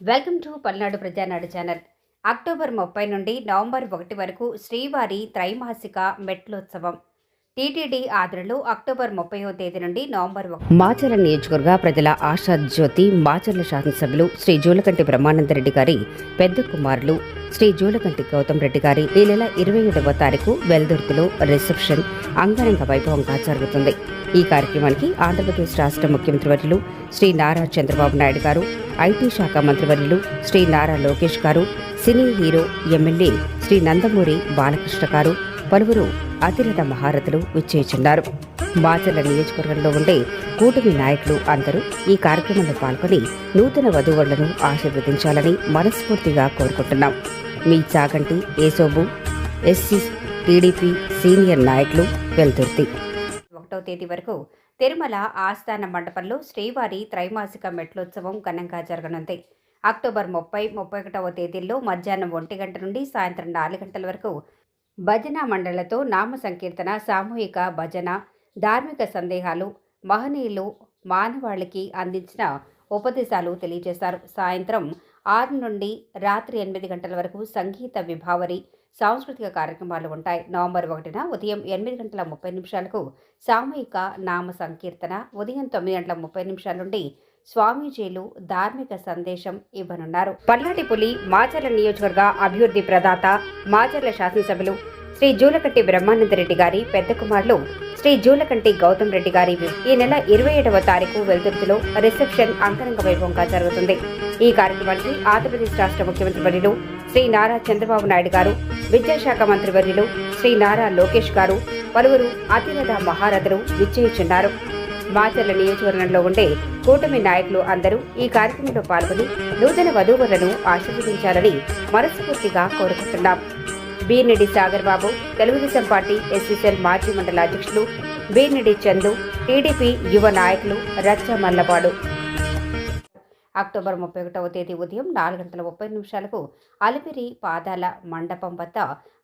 Welcome to Palnadu Prajanadu channel. October ముప్పై నుండి November ఒకటి వరకు శ్రీవారి త్రైమాసిక మెట్లోత్సవం. టీటీడీ ఆదరణలో అక్టోబర్ ముప్పైవ తేదీ నుండి నవంబర్ ఒక మాచర్ల నియోజకవర్గ ప్రజల ఆశా జ్యోతి మాచర్ల శాసనసభ్యులు శ్రీ జూలకంటి బ్రహ్మానందరెడ్డి గారి పెద్ద కుమారులు శ్రీ జూలకంటి గౌతమ్ రెడ్డి గారి ఈ నెల ఇరవై ఏడవ తారీఖు వెల్దుర్తిలో రిసెప్షన్ అంగరంగ వైభవంగా జరుగుతుంది. ఈ కార్యక్రమానికి ఆంధ్రప్రదేశ్ రాష్ట్ర ముఖ్యమంత్రి వర్యులు శ్రీ నారా చంద్రబాబు నాయుడు గారు ఐటీ శాఖ మంత్రివర్యులు శ్రీ నారా లోకేష్ గారు cine hero MLA Shri Nandamuri Balakrishna గారు పలువురు అతిరథ మహారథులు విచ్చేచున్నారు మాచర్ల నియోజకవర్గంలో ఉండే కూటమి నాయకులు అందరూ ఈ కార్యక్రమంలో పాల్గొని నూతన వధువులను ఆశీర్వదించాలని మనస్ఫూర్తిగా కోరుకుంటున్నాం. మీ Chaganti Yesobu SC TDP senior నాయకులు వెల్దుర్తి. ఒకటో తేదీ వరకు తిరుమల ఆస్థాన మండపంలో శ్రీవారి త్రైమాసిక మెట్లోత్సవం ఘనంగా జరగనుంది. అక్టోబర్ ముప్పై ముప్పై ఒకటవ తేదీల్లో మధ్యాహ్నం ఒంటి గంట నుండి సాయంత్రం నాలుగు గంటల వరకు భజన మండలతో నామ సంకీర్తన సామూహిక భజన ధార్మిక సందేహాలు మహనీయులు మానవాళికి అందించిన ఉపదేశాలు తెలియజేశారు. సాయంత్రం ఆరు నుండి రాత్రి ఎనిమిది గంటల వరకు సంగీత విభావరి సాంస్కృతిక కార్యక్రమాలు ఉంటాయి. నవంబర్ ఒకటిన ఉదయం ఎనిమిది గంటల ముప్పై నిమిషాలకు సామూహిక నామ సంకీర్తన ఉదయం తొమ్మిది గంటల ముప్పై నిమిషాల నుండి స్వామీజీలు ధార్మిక సందేశం ఇవ్వనున్నారు. పల్లాటి పులి మాచర్ల నియోజకవర్గ అభివృద్ధి ప్రదాత మాచర్ల శాసనసభ్యులు శ్రీ జూలకంటి బ్రహ్మానందరెడ్డి గారి పెద్ద కుమారులు శ్రీ జూలకంటి గౌతమ్ రెడ్డి గారి ఈ నెల ఇరవై ఏడవ తారీఖు వెలుతురులో రిసెప్షన్ అంతరంగ వైభవంగా జరుగుతుంది. ఈ కార్యక్రమానికి ఆంధ్రప్రదేశ్ రాష్ట్ర ముఖ్యమంత్రి వర్యులు శ్రీ నారా చంద్రబాబు నాయుడు గారు విద్యాశాఖ మంత్రి వర్యులు శ్రీ నారా లోకేష్ గారు పలువురు అతిరథ మహారథులు విచ్చేయుచున్నారు. మాచర్ల నియోజకవర్గంలో ఉండే కూటమి నాయకులు అందరూ ఈ కార్యక్రమంలో పాల్గొని నూతన వధూవరులను ఆశీర్వదించాలని మనస్ఫూర్తిగా కోరుకుంటున్నాం. బీర్నిడి సాగర్ బాబు తెలుగుదేశం పార్టీ ఎస్సీసీఎల్ మాజీ మండల అధ్యక్షులు బీర్నిడి చందు టీడీపీ యువ నాయకులు రచ్చ మల్లపాడు. అక్టోబర్ ముప్పై ఒకటవ తేదీ ఉదయం నాలుగు గంటల ముప్పై నిమిషాలకు అలిపిరి పాదాల మండపం వద్ద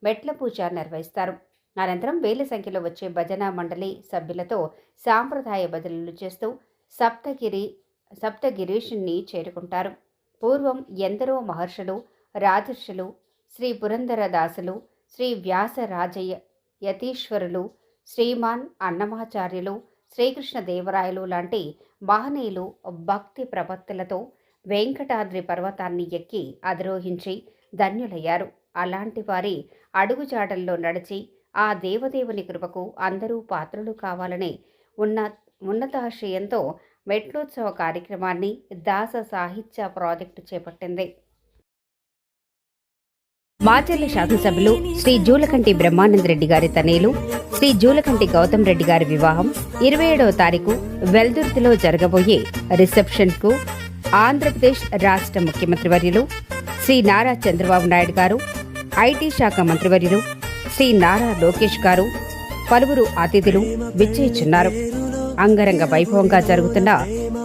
మెట్ల పూజ నిర్వహిస్తారు. అనంతరం వేల సంఖ్యలో వచ్చే భజన మండలి సభ్యులతో సాంప్రదాయ భజనలు చేస్తూ సప్తగిరి సప్తగిరీషుణ్ణి చేరుకుంటారు. పూర్వం ఎందరో మహర్షులు రాజర్షులు శ్రీ పురంధరదాసులు శ్రీ వ్యాసరాజయ్య యతీశ్వరులు శ్రీమాన్ అన్నమాచార్యులు శ్రీకృష్ణ దేవరాయలు లాంటి మహనీయులు భక్తి ప్రపత్తులతో వెంకటాద్రి పర్వతాన్ని ఎక్కి అధిరోహించి ధన్యులయ్యారు. అలాంటి వారి అడుగుజాడల్లో నడిచి ఆ దేవదేవుని కృపకు అందరూ పాత్రులు కావాలనే ఉన్న ఉన్నతాశయంతో మెట్లోత్సవ కార్యక్రమాన్ని దాస సాహిత్య ప్రాజెక్టు చేపట్టింది. మాచర్ల శాసనసభ్యులు శ్రీ జూలకంటి బ్రహ్మానందరెడ్డి గారి తనేలు శ్రీ జూలకంటి గౌతమ్ రెడ్డి గారి వివాహం ఇరవై ఏడవ తారీఖు వెల్దుర్తిలో జరగబోయే రిసెప్షన్కు ఆంధ్రప్రదేశ్ రాష్ట్ర ముఖ్యమంత్రి వర్యులు శ్రీ నారా చంద్రబాబు నాయుడు గారు ఐటీ శాఖ మంత్రివర్యులు శ్రీ నారా లోకేష్ గారు పలువురు అతిథులు విచ్చేచున్నారు. అంగరంగ వైభవంగా జరుగుతున్న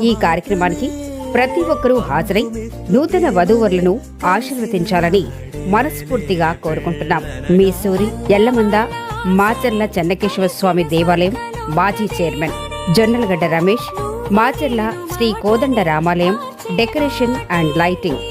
ఈ కార్యక్రమానికి ప్రతి ఒక్కరూ హాజరై నూతన వధూవరులను ఆశీర్వదించాలని మనస్ఫూర్తిగా కోరుకుంటున్నాం. మీ సూరి ఎల్లమంద మాచర్ల చెన్నకేశ్వర స్వామి దేవాలయం మాజీ chairman Jonnalagadda Ramesh Macherla Shri Kodanda Ramalayam decoration and lighting